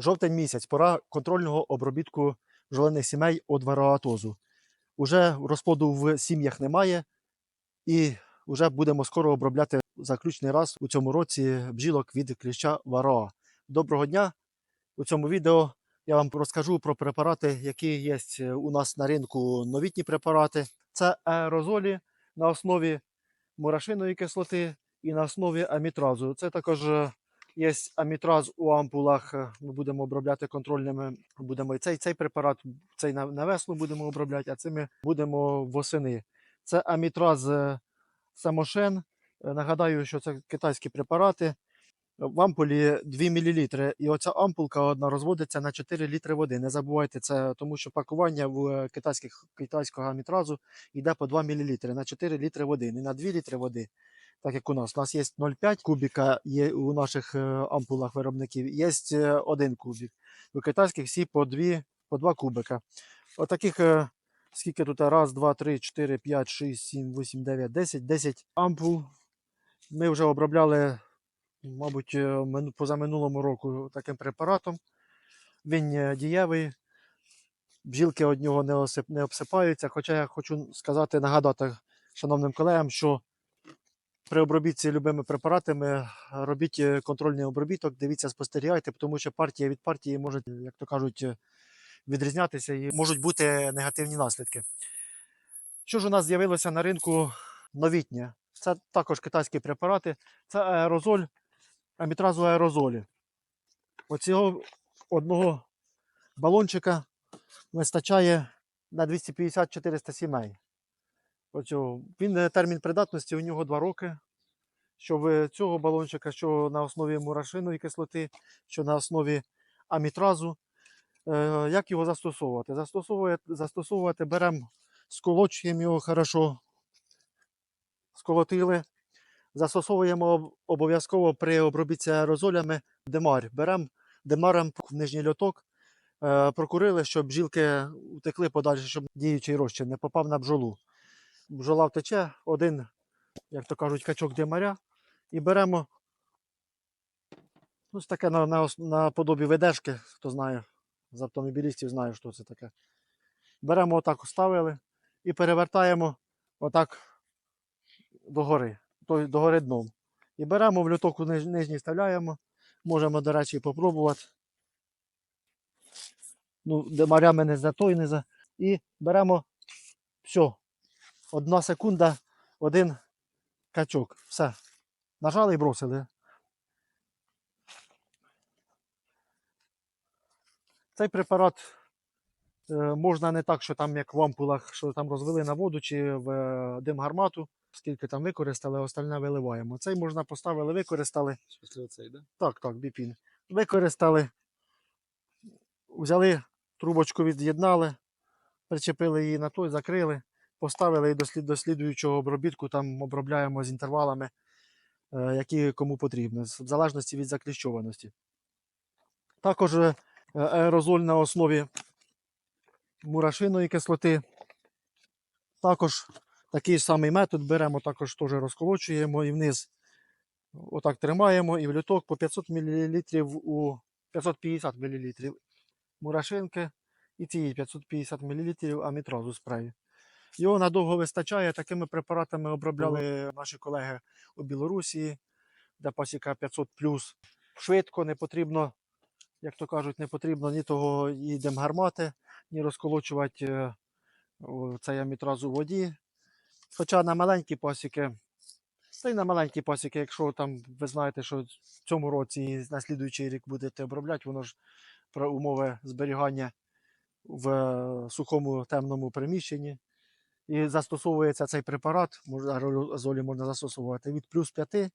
Жовтень місяць, пора контрольного обробітку бджолиних сімей від вароатозу. Уже розплоду в сім'ях немає, і вже будемо скоро обробляти заключний раз у цьому році бджілок від кліща вароа. Доброго дня! У цьому відео я вам розкажу про препарати, які є у нас на ринку новітні препарати. Це аерозолі на основі мурашиної кислоти і на основі амітразу. Це також е, є амітраз у ампулах. е, Ми будемо обробляти контрольними. Будемо і цей, цей препарат, цей на, весну будемо обробляти, а цими будемо восени. Це амітраз е, самошен. Е, Нагадаю, що це китайські препарати. В ампулі 2 мл. І оця ампулка одна розводиться на 4 літри води. Не забувайте це, тому що пакування в китайських, китайського амітразу йде по 2 мл на 4 літри води, не на 2 літри води. Так як у нас. У нас є 0,5 кубіка є у наших е, ампулах виробників, є 1 кубік. У китайських всі по 2, по 2 кубика. Отаких, е, скільки тут? Раз, два, три, чотири, п'ять, шість, сім, вісім, дев'ять, десять. 10 ампул. Ми вже обробляли мабуть, е, мину- позаминулому року таким препаратом. Він е, дієвий, бджілки від нього не обсипаються. Хоча я хочу сказати, нагадати шановним колегам, що при обробітці любими препаратами робіть е, контрольний обробіток, дивіться, спостерігайте, тому що партія від партії може, як то кажуть, е, відрізнятися і можуть бути негативні наслідки. Що ж у нас з'явилося на ринку новітнє? Це також китайські препарати. Це аерозоль, амітразу аерозолі. Оцього одного балончика вистачає на 250-400 сімей. Оцього. Він е, термін придатності у нього 2 роки. Що цього балончика, що на основі мурашиної кислоти, що на основі амітразу. Е, Як його застосовувати? Застосовувати, застосовувати беремо, сколочуємо його хорошо, сколотили. Застосовуємо обов'язково при обробітці аерозолями демар. Беремо демаром в нижній льоток, е, прокурили, щоб бджілки утекли подальше, щоб діючий розчин не попав на бджолу. Бджола втече, один, як то кажуть, качок демаря, і беремо ось таке на, на, на подобі ведешки, хто знає, з автомобілістів знає, що це таке. Беремо отак, ставили і перевертаємо отак догори, догори дном. І беремо в люток ниж- нижній вставляємо. Можемо, до речі, попробувати. Ну, демарями не за той, не за. І беремо все. Одна секунда, один качок. Все. Нажали і бросили. Цей препарат е, можна не так, що там як в ампулах, що там розвели на воду чи в е, дим гармату, скільки там використали, остальне виливаємо. Цей можна поставили, використали. Після оцей, да? Так, так, біпін. Використали, взяли трубочку, від'єднали, причепили її на той, закрили, поставили і до, слідуючого обробітку там обробляємо з інтервалами, е, які кому потрібно, з- в залежності від закліщованості. Також е, аерозоль на основі мурашиної кислоти. Також такий самий метод беремо, також теж розколочуємо і вниз Отак тримаємо і в люток по 500 мл у 550 мл мурашинки і цієї 550 мл амітразу спрею. Його надовго вистачає. Такими препаратами обробляли наші колеги у Білорусі, де пасіка 500 Швидко не потрібно, як то кажуть, не потрібно ні того і демгармати, ні розколочувати е, цей амітраз у воді. Хоча на маленькі пасіки та й на маленькі пасіки, якщо там ви знаєте, що в цьому році і на слідуючий рік будете обробляти, воно ж про умови зберігання в е, сухому темному приміщенні. І застосовується цей препарат, аерозолі можна застосовувати від плюс 5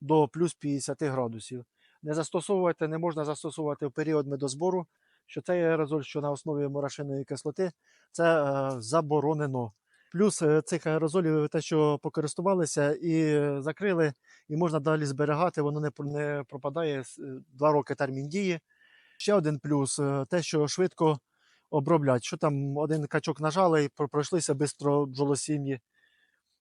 до плюс 50 градусів. Не застосовувати, не можна застосовувати в період медозбору, що цей аерозоль, що на основі мурашиної кислоти, це е, заборонено. Плюс е, цих аерозолів те, що покористувалися і е, закрили, і можна далі зберігати, воно не, пропадає е, два роки термін дії. Ще один плюс е, те, що швидко оброблять. Що там один качок нажали і про- пройшлися швидко бджолосім'ї.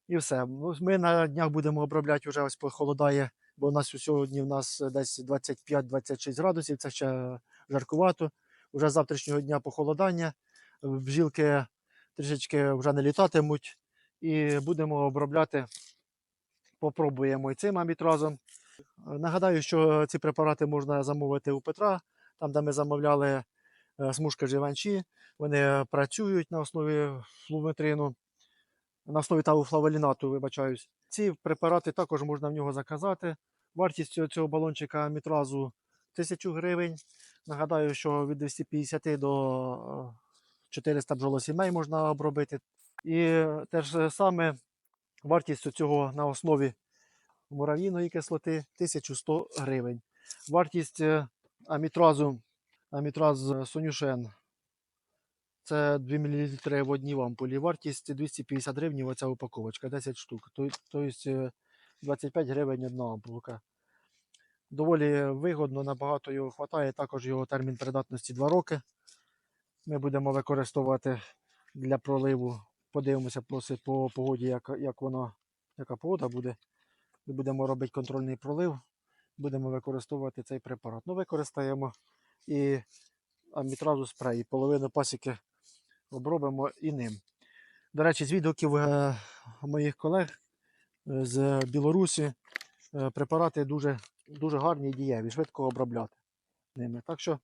І все. Ну, Ми на днях будемо обробляти вже ось похолодає, бо у нас сьогодні в нас десь 25-26 градусів, це ще жаркувато. Уже з завтрашнього дня похолодання. Бджілки трішечки вже не літатимуть. І будемо обробляти. Попробуємо і цим амітразом. Нагадаю, що ці препарати можна замовити у Петра, там, де ми замовляли е, смужки живанчі. Вони працюють на основі флуметрину, на основі тавофлаволінату, вибачаюсь. Ці препарати також можна в нього заказати. Вартість цього, балончика мітразу 1000 гривень. Нагадаю, що від 250 до е, 400 бджолосімей можна обробити. І те ж саме вартість цього на основі мурав'їної кислоти 1100 гривень. Вартість е, амітразу, амітраз е, Сонюшен це 2 мл в одній ампулі. Вартість 250 гривень оця упаковочка, 10 штук. Тобто е, 25 гривень одна ампулка. Доволі вигодно, набагато його вистачає. Також його термін придатності 2 роки. Ми будемо використовувати для проливу. Подивимося по, по погоді, як, як вона, яка погода буде. Будемо робити контрольний пролив, будемо використовувати цей препарат. Ну, використаємо і амітразу спрей, і половину пасіки обробимо і ним. До речі, з відгуків е, моїх колег е, з Білорусі е, препарати дуже, дуже гарні і дієві, швидко обробляти ними. Так що,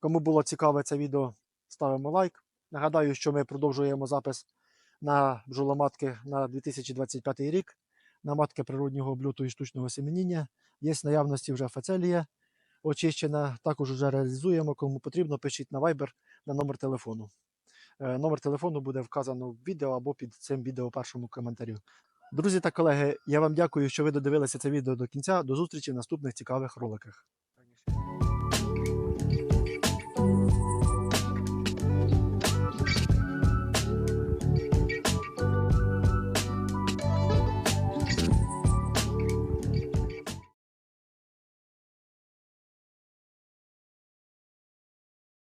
кому було цікаве це відео, ставимо лайк. Нагадаю, що ми продовжуємо запис на бджоломатки на 2025 рік на матки природнього обльоту і штучного семеніння. Є наявності вже фацелія очищена. Також вже реалізуємо. Кому потрібно, пишіть на Viber на номер телефону. Е, Номер телефону буде вказано в відео або під цим відео першому коментарі. Друзі та колеги, я вам дякую, що ви додивилися це відео до кінця. До зустрічі в наступних цікавих роликах.